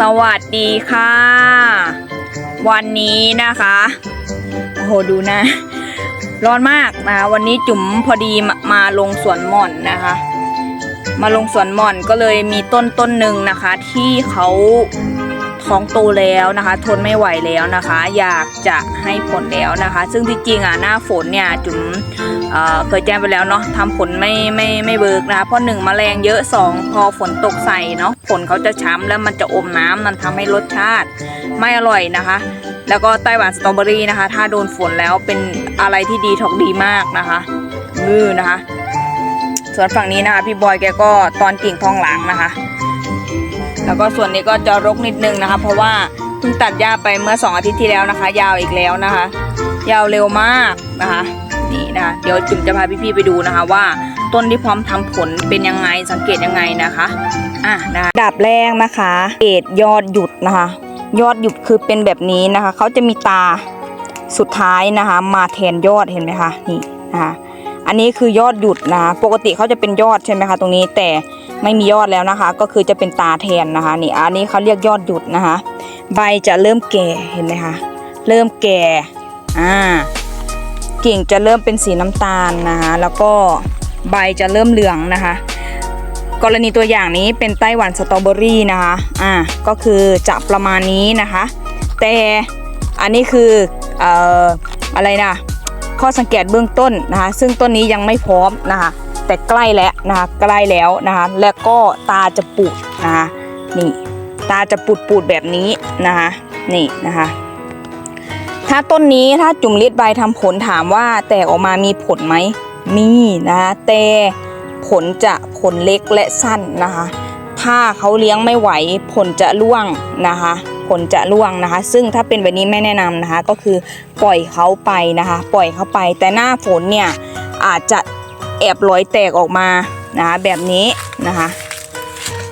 สวัสดีค่ะ วันนี้นะคะโอ้โหดูนะ ร้อนมากนะคะวันนี้จุ๋มพอดีมามาลงสวนหม่อนนะคะ มาลงสวนหม่อนก็เลยมีต้นต้นหนึ่งนะคะ ที่เขา ท้องโตแล้วนะคะ ทนไม่ไหวแล้วนะคะ อยากจะให้ผลแล้วนะคะ ซึ่งที่จริงอะหน้าฝนเนี่ยจุ๋มเเคยแจ้งไปแล้วเนาะทำผลไม่ไม่ไม่เบิกนะคะเพราะหนึ่งแมลงเยอะสองพอฝนตกใส่เนาะผลเขาจะช้ำแล้วมันจะอมน้ำมันทำให้รสชาติไม่อร่อยนะคะแล้วก็ไต้หวันสตรอเบอรี่นะคะ ถ้าโดนฝนแล้วเป็นอะไรที่ดีถอกดีมากนะคะมือนะคะ ส่วนฝั่งนี้นะคะ พี่บอยแกก็ตอนกิ่งทองหลางนะคะ แล้วก็ส่วนนี้ก็จะรกนิดนึงนะคะ เพราะว่าเพิ่งตัดหญ้าไปเมื่อสองอาทิตย์ที่แล้วนะคะ ยาวอีกแล้วนะคะ ยาวเร็วมากนะคะนี่นะคะเดี๋ยวจุ๋มจะพาพี่ๆไปดูนะคะว่าต้นที่พร้อมทำผลเป็นยังไงสังเกตยังไงนะคะอะนะดับแรกนะคะเกตยอดหยุดนะคะ ยอดหยุดคือเป็นแบบนี้นะคะเขาจะมีตาสุดท้ายนะคะ มาแทนยอดเห็นไหมคะนี่นะคะอันนี้คือยอดหยุดนะะปกติเขาจะเป็นยอดใช่ไหมคะตรงนี้แต่ ไม่มียอดแล้วนะคะ ก็คือจะเป็นตาแทนนะคะนี่อันนี้เขาเรียกยอดหยุดนะคะ ใบจะเริ่มแก่เห็นไหมคะเริ่มแก่อ่ากิ่งจะเริ่มเป็นสีน้ำตาลนะคะแล้วก็ใบจะเริ่มเหลืองนะคะ กรณีตัวอย่างนี้เป็นไต้หวันสตรอเบอรี่นะคะอ่าก็คือจะประมาณนี้นะคะ แต่อันนี้คือเอ่ออะไรนะข้อสังเกตเบื้องต้นนะคะ ซึ่งต้นนี้ยังไม่พร้อมนะคะ แต่ใกล้แล้วนะคะใกล้แล้วนะคะแล้วก็ตาจะปูดนะคะนี่ตาจะปูดปูดแบบนี้นะคะนี่นะคะถ้าต้นนี้ถ้าจุ่มลิดใบทำผลถามว่าแตกออกมามีผลไหมมีนะคะแต่ผลจะผลเล็กและสั้นนะคะ ถ้าเขาเลี้ยงไม่ไหวผลจะร่วงนะคะ ผลจะร่วงนะคะ ซึ่งถ้าเป็นแบบนี้ไม่แนะนำนะคะ ก็คือปล่อยเขาไปนะคะ ปล่อยเขาไป แต่หน้าฝนเนี่ยอาจจะ แอบรอยแตกออกมานะคะแบบนี้นะคะ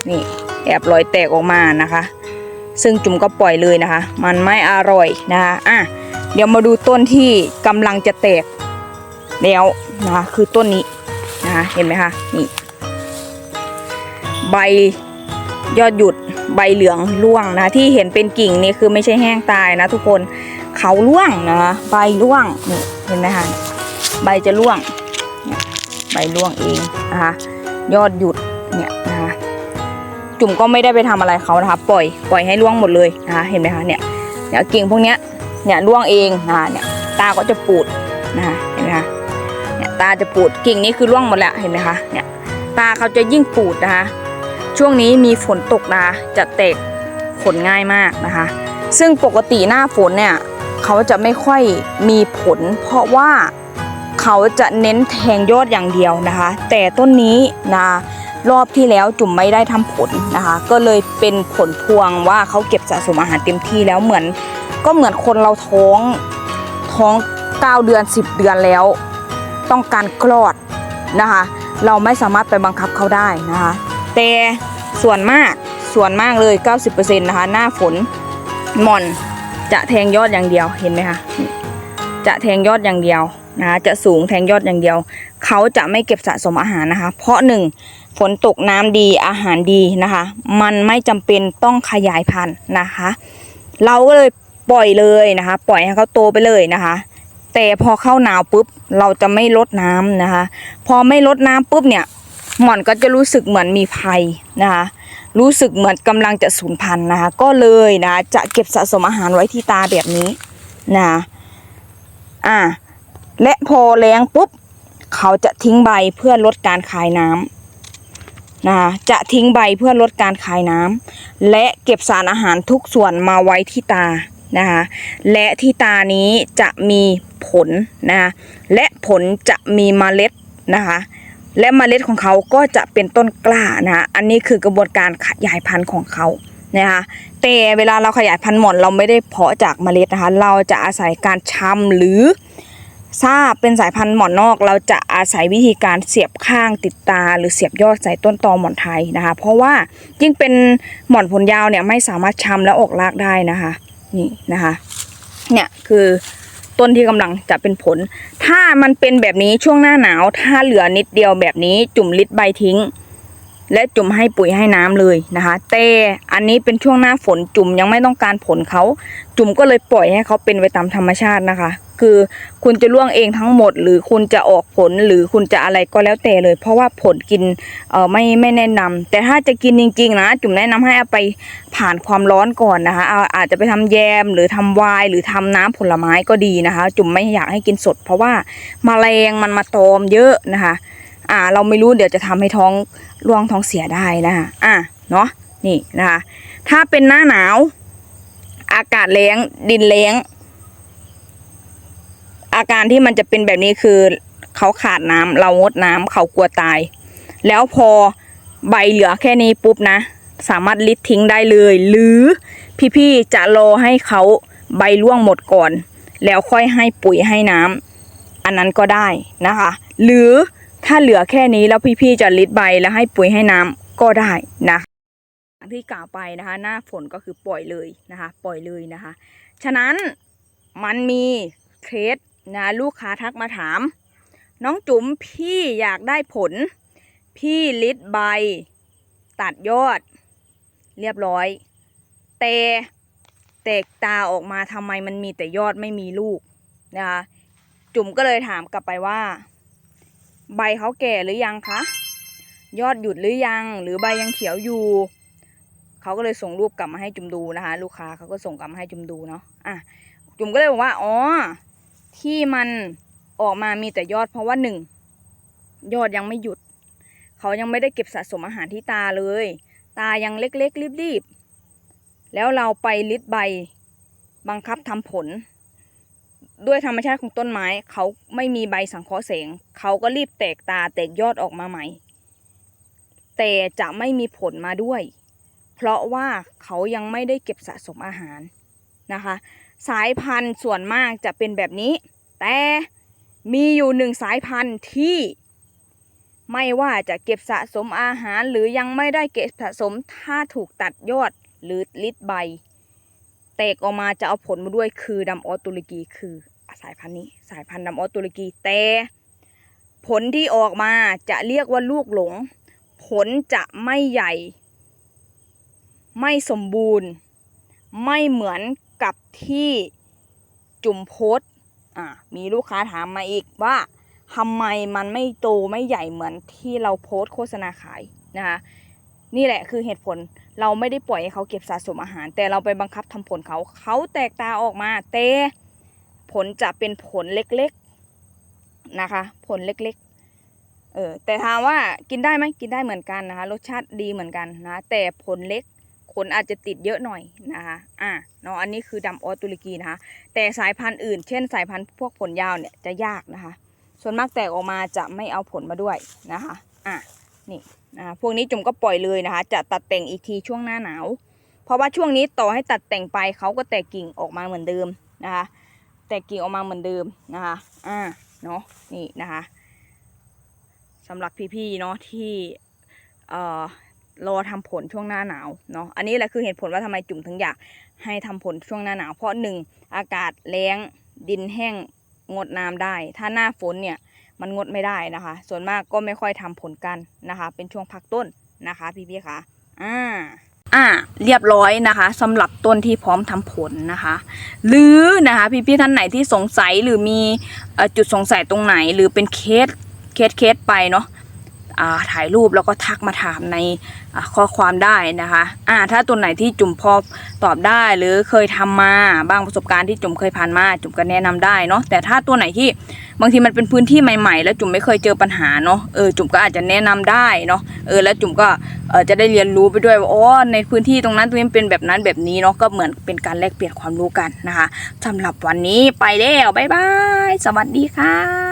นี่แอบรอยแตกออกมานะคะ ซึ่งจุ่มก็ปล่อยเลยนะคะ มันไม่อร่อยนะคะอะเดี๋ยวมาดูต้นที่กำลังจะแตกแล้วนะคะคือต้นนี้นะคะเห็นไหมคะนี่ใบยอดหยุดใบเหลืองร่วงนะที่เห็นเป็นกิ่งนี่คือไม่ใช่แห้งตายนะทุกคนเขาร่วงนะคะใบร่วงนี่เห็นไหมคะใบจะร่วง ใบร่วงเองนะคะยอดหยุดเนี่ยนะคะจุ่มก็ไม่ได้ไปทำอะไรเขานะคะปล่อยปล่อยให้ร่วงหมดเลยนะคะเห็นไหมคะเนี่ยเนี่ยกิ่งพวกเนี้ยเนี่ยร่วงเองนะคะเนี่ยตาก็จะปูดนะคะเห็นไหมคะเนี่ยตาจะปูดกิ่งนี้คือร่วงหมดแล้วเห็นไหมคะเนี่ยตาเขาจะยิ่งปูดนะคะช่วงนี้มีฝนตกนะคะจะแตกผลง่ายมากนะคะ ซึ่งปกติหน้าฝนเนี่ยเขาจะไม่ค่อยมีผล เพราะว่า เขาจะเน้นแทงยอดอย่างเดียวนะคะ แต่ต้นนี้นะรอบที่แล้วจุ่มไม่ได้ทำผลนะคะ ก็เลยเป็นผลพวงว่าเขาเก็บสะสมอาหารเต็มที่แล้วเหมือน ก็เหมือนคนเราท้องท้อง 9 เดือน 10 เดือนแล้ว ต้องการคลอดนะคะ เราไม่สามารถไปบังคับเขาได้นะคะ แต่ส่วนมากส่วนมากเลย 90%นะคะ หน้าฝนหม่อนจะแทงยอดอย่างเดียวเห็นไหมคะ จะแทงยอดอย่างเดียวนะคะจะสูงแทงยอดอย่างเดียว เขาจะไม่เก็บสะสมอาหารนะคะ เพราะหนึ่งฝนตกน้ำดีอาหารดีนะคะ มันไม่จำเป็นต้องขยายพันธุ์นะคะ เราก็เลยปล่อยเลยนะคะ ปล่อยให้เขาโตไปเลยนะคะ แต่พอเข้าหนาวปุ๊บเราจะไม่ลดน้ำนะคะ พอไม่ลดน้ำปุ๊บเนี่ยหม่อนก็จะรู้สึกเหมือนมีภัยนะคะ รู้สึกเหมือนกำลังจะสูญพันธุ์นะคะ ก็เลยนะจะเก็บสะสมอาหารไว้ที่ตาแบบนี้นะะ อ่าและพอแล้งปุ๊บ เขาจะทิ้งใบเพื่อลดการคายน้ำนะคะจะทิ้งใบเพื่อลดการคายน้ำและเก็บสารอาหารทุกส่วนมาไว้ที่ตานะคะและที่ตานี้จะมีผลนะคะและผลจะมีเมล็ดนะคะและเมล็ดของเขาก็จะเป็นต้นกล้านะคะอันนี้คือกระบวนการขยายพันธุ์ของเขา นะคะแต่เวลาเราขยายพันธุ์หม่อนเราไม่ได้เพาะจากเมล็ดนะคะ เราจะอาศัยการชำหรือถ้าบเป็นสายพันธุ์หมอนนอก เราจะอาศัยวิธีการเสียบข้างติดตา หรือเสียบยอดใส่ต้นตอหมอนไทยนะคะ เพราะว่ายิ่งเป็นหมอนผลยาวเนี่ยไม่สามารถชำและออกรากได้นะคะนี่นะคะเนี่ยคือต้นที่กำลังจะเป็นผล ถ้ามันเป็นแบบนี้ช่วงหน้าหนาว ถ้าเหลือนิดเดียวแบบนี้จุ่มลิดใบทิ้ง และจุ่มให้ปุ๋ยให้น้ำเลยนะคะแต่อันนี้เป็นช่วงหน้าฝนจุ่มยังไม่ต้องการผลเขาจุ่มก็เลยปล่อยให้เขาเป็นไปตามธรรมชาตินะคะ คือคุณจะล่วงเองทั้งหมด หรือคุณจะออกผลหรือคุณจะอะไรก็แล้วแต่เลย เพราะว่าผลกินเออไม่ไม่แนะนำแต่ถ้าจะกินจริง ๆ นะ จุ่มแนะนำให้เอาไปผ่านความร้อนก่อนนะคะเอาอาจจะไปทำแยมหรือทำไวน์หรือทำน้ำผลไม้ก็ดีนะคะ จุ่มไม่อยากให้กินสด เพราะว่าแมลงมันมาตอมเยอะนะคะ อ่า เราไม่รู้เดี๋ยวจะทำให้ท้องร่วงท้องเสียได้นะคะอะเนาะนี่นะคะ ถ้าเป็นหน้าหนาว อากาศแล้งดินแล้ง อาการที่มันจะเป็นแบบนี้คือ เขาขาดน้ำเรางดน้ำเขากลัวตาย แล้วพอใบเหลือแค่นี้ปุ๊บนะ สามารถลิดทิ้งได้เลย หรือพี่ๆจะรอให้เขาใบร่วงหมดก่อน แล้วค่อยให้ปุ๋ยให้น้ำอันนั้นก็ได้นะคะ หรือ ถ้าเหลือแค่นี้แล้วพี่ๆจะลิดใบแล้วให้ปุ๋ยให้น้ำก็ได้นะที่กล่าวไปนะคะ หน้าฝนก็คือปล่อยเลยนะคะ ปล่อยเลยนะคะ ฉะนั้นมันมีเคสนะลูกค้าทักมาถาม น้องจุ๋มพี่อยากได้ผล พี่ลิดใบ ตัดยอด เรียบร้อย แต่แตกตาออกมาทำไมมันมีแต่ยอดไม่มีลูกนะคะจุ๋มก็เลยถามกลับไปว่า ใบเขาแก่หรือยังคะ ยอดหยุดหรือยัง หรือใบยังเขียวอยู่ เขาก็เลยส่งรูปกลับมาให้จุ๋มดูนะคะ ลูกค้าเขาก็ส่งกลับมาให้จุ๋มดูเนาะ อะ จุ๋มก็เลยบอกว่า อ๋อ ที่มันออกมามีแต่ยอดเพราะว่าหนึ่งยอดยังไม่หยุด เขายังไม่ได้เก็บสะสมอาหารที่ตาเลย ตายังเล็กๆรีบๆแล้วเราไปลิดใบ บังคับทำผล ด้วยธรรมชาติของต้นไม้เขาไม่มีใบสังเคราะห์แสงเขาก็รีบแตกตาแตกยอดออกมาใหม่ แต่จะไม่มีผลมาด้วย เพราะว่าเขายังไม่ได้เก็บสะสมอาหารนะคะ สายพันธุ์ส่วนมากจะเป็นแบบนี้ แต่มีอยู่หนึ่งสายพันธุ์ที่ไม่ว่าจะเก็บสะสมอาหารหรือยังไม่ได้เก็บสะสมถ้าถูกตัดยอดหรือลิดใบ แตกออกมาจะเอาผลมาด้วยคือดำออสตุรกีคือสายพันธุ์นี้ สายพันธุ์ดำออสตุรกีแต่ผลที่ออกมาจะเรียกว่าลูกหลง ผลจะไม่ใหญ่ ไม่สมบูรณ์ ไม่เหมือนกับที่จุ่มโพสต์อ่ามีลูกค้าถามมาอีกว่าทำไมมันไม่โตไม่ใหญ่เหมือนที่เราโพสต์โฆษณาขายนะคะนี่แหละคือเหตุผล เราไม่ได้ปล่อยให้เขาเก็บสะสมอาหาร แต่เราไปบังคับทำผลเขา เขาแตกตาออกมา แต่ผลจะเป็นผลเล็กๆนะคะ ผลเล็กๆ เออแต่ถามว่ากินได้ไหมกินได้เหมือนกันนะคะ รสชาติดีเหมือนกันนะ แต่ผลเล็กขนอาจจะติดเยอะหน่อยนะคะ อะเนาะอันนี้คือดำออสตุรกีนะคะ แต่สายพันธุ์อื่น เช่น สายพันธุ์พวกผลยาวเนี่ยจะยากนะคะ ส่วนมากแตกออกมาจะไม่เอาผลมาด้วยนะคะ อะนี่ นะพวกนี้จุ่มก็ปล่อยเลยนะคะ จะตัดแต่งอีกทีช่วงหน้าหนาว เพราะว่าช่วงนี้ต่อให้ตัดแต่งไปเขาก็แตกกิ่งออกมาเหมือนเดิมนะคะ แตกกิ่งออกมาเหมือนเดิมนะคะอ่าเนาะนี่นะคะสำหรับพี่ๆเนาะที่เอ่อรอทำผลช่วงหน้าหนาวเนาะ อันนี้แหละคือเหตุผลว่าทำไมจุ่มถึงอยากให้ทำผลช่วงหน้าหนาว เพราะหนึ่งอากาศแล้งดินแห้งงดน้ำได้ ถ้าหน้าฝนเนี่ย มันงดไม่ได้นะคะ ส่วนมากก็ไม่ค่อยทำผลกันนะคะ เป็นช่วงพักต้นนะคะพี่ๆคะอ่าอ่าเรียบร้อยนะคะสำหรับต้นที่พร้อมทำผลนะคะ หรือนะคะพี่ๆท่านไหนที่สงสัยหรือมีอจุดสงสัยตรงไหน หรือเป็นเคสเคสเคสไปเนาะ ถ่ายรูปแล้วก็ทักมาถามในข้อความได้นะคะอ่าถ้าตัวไหนที่จุ่มพอตอบได้หรือเคยทำมาบ้างประสบการณ์ที่จุ่มเคยผ่านมา จุ่มก็แนะนำได้เนาะแต่ถ้าตัวไหนที่บางทีมันเป็นพื้นที่ใหม่ ๆ แล้วจุ่มไม่เคยเจอปัญหาเนาะเออจุ่มก็อาจจะแนะนำได้เนาะเออแล้วจุ่มก็เออจะได้เรียนรู้ไปด้วยว่าอ๋อในพื้นที่ตรงนั้นตรงนี้เป็นแบบนั้นแบบนี้เนาะก็เหมือนเป็นการแลกเปลี่ยนความรู้กันนะคะสำหรับวันนี้ไปแล้วบ๊ายบาย สวัสดีค่ะ